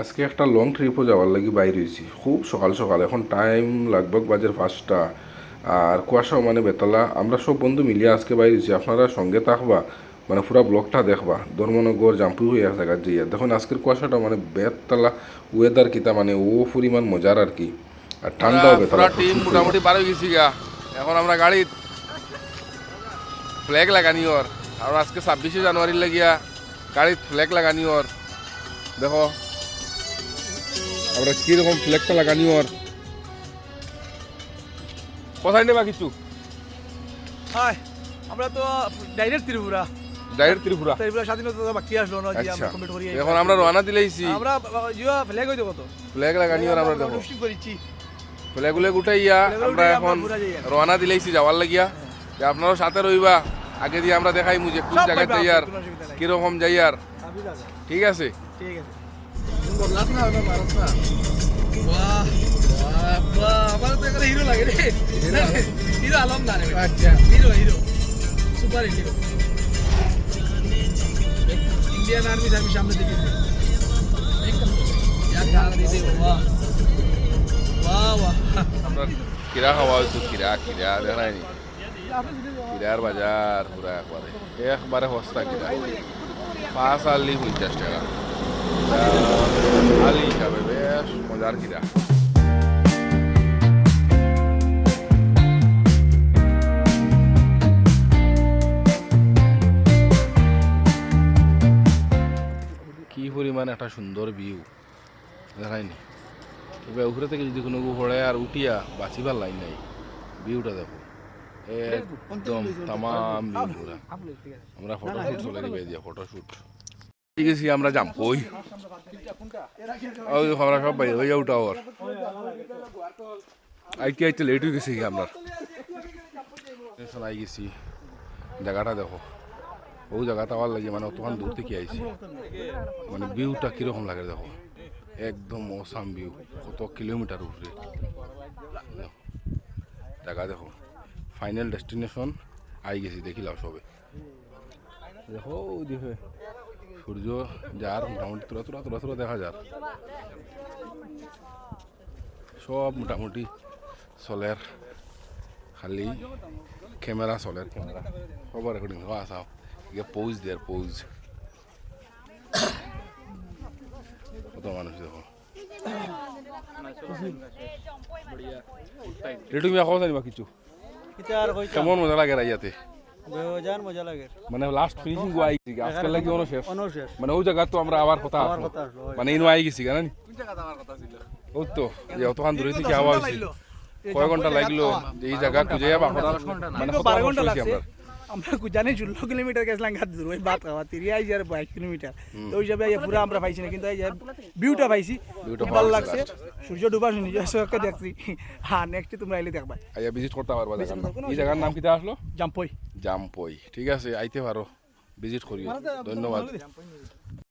আজকে একটা লং ট্রিপও যাওয়ার লাগি বাইর হয়েছি। খুব সকাল সকাল এখন টাইম লাগভগ বাজার পাঁচটা। আর কুয়াশাও মানে বেতলা। আমরা সব বন্ধু মিলিয়ে আজকে বাইর হয়েছি। আপনারা সঙ্গে থাকবা মানে পুরা ব্লকটা দেখবা। ধর্মনগর জাম্পু হয়ে এক জায়গায় যাইয়া দেখুন আজকের কুয়াশাটা মানে বেতলা। ওয়েদার কিতা মানে ও পরিমাণ মজার আর কি। আর ঠান্ডাও বেতলা টিম মোটামুটি বার গেছি গা। এখন আমরা গাড়ি ফ্ল্যাগ লাগানি ওর। আর আজকে ছাব্বিশে জানুয়ারি লাগিয়া গাড়িত ফ্ল্যাগ লাগানি ওর। দেখো। আমরা কীরকম ফ্ল্যাগটা লাগানি ওর কোথায় নেবা কিছু হাই আমরা তো ডাইরেক্ট ত্রিপুরা। ডাইরেক্ট ত্রিপুরা? ত্রিপুরা স্বাধীনতা বাকি আসলো না যে আচ্ছা। আমরা কমিট করি। এখন আমরা রওনা দিলেইছি আমরা জিও ফ্ল্যাগ হইতো কত ফ্ল্যাগ লাগানি ওর আমরা দেখো করেছি ফ্ল্যাগ উঠাইয়া আমরা এখন। রওনা দিলেইছি যাওয়ার লাগিয়া। যে আপনারাও সাথে রইবা। আগে দিয়ে আমরা দেখাই মুঝে কোন জায়গায় পাইবা, যাই আর কোনো অসুবিধা নাই। কীরকম যাই আর। ঠিক আছে? ঠিক আছে। আমার তো এখানে হিরো লাগে রে হিরো আলম না রে আচ্ছা hero hero super hero Indian army আমি সামনে দেখেছি বাহ বাহ বাহ আমরা কিরা খাওয়া হয়েছে কিরা কিরা দেখাই নি কিরার বাজার পুরা একবারে একবারে সস্তা কিরা পাঁচ আলি পঞ্চাশ টাকা আলি হিসাবে বেশ মজার কিরা কি পরিমাণ একটা সুন্দর ভিউ দেখায়নি এবার উপরে থেকে যদি কোনো ঘোড়ে আর উঠিয়া বাঁচিবার লাইন নাই ভিউটা দেখো। একদম তামাম ভিউ আমরা ফটোশুট চলে দিবে দিয়া ফটোশুট আছে, আমরা যাম। কই ওই আমরা সব বাইরে হয়ে উঠা ওর। আইতে আইতে লেট হয়ে গেছে আমরা। আই গেছি। জায়গাটা দেখো। ও জায়গাটা আমার লাগে মানে অতক্ষণ দূর থেকে আইছি। মানে ভিউটা কীরকম লাগে দেখো। একদম অসাম ভিউ কত কিলোমিটার উপরে। জায়গা দেখো। ফাইনাল ডেস্টিনেশন আই গেছি, দেখিলাম সবে। দেখো দেখে সূর্য যার মোটামুটি তোরা তোরা তোরা তোরা দেখা যার। সব মোটামুটি চলের খালি ক্যামেরা চলের ক্যামেরা। সবার রেকর্ডিং হওয়া আসাও ইয়ে পৌজ দেয়ার পৌজ কত মানুষ দেখো। রেটু মিয়া খাওয়া জানিবা কিছু? কেমন মজা লাগে রাইয়াতে বেজান মজা লাগে। মানে লাস্ট ফিনিশিং গো আই গেছি আজকাল লাগি অন শেষ মানে ওই জায়গা তো আমরা আবার কথা আবার কথা মানে ইনো আই গেছি ও তো দূরে থেকে আওয়া হয়েছে। কয় ঘণ্টা লাগল এই জায়গা খুঁজে যাবা? মানে তো কত বারো কষ্ট ঘণ্টা লাগছে? আমরা আমরা জানি ষোলো কিলোমিটার গেছিলাম ঘাট দূর ওই বাদ খাওয়া তিরিশ হাজার বাইশ কিলোমিটার। তো ওই হিসাবে পুরো আমরা পাইছি না কিন্তু এই যে ভিউটা পাইছি। ভিউটা ভালো লাগছে। সূর্য ডুবার নিজের চোখে দেখছি। হ্যাঁ নেক্সট তোমরা এলে দেখবা। আইয়া ভিজিট করতে পারবা জায়গা এই জায়গার নাম কিটা আসলো? জাম্পই। জামপই। ঠিক আছে আইতে পারো। ভিজিট করিও। ধন্যবাদ।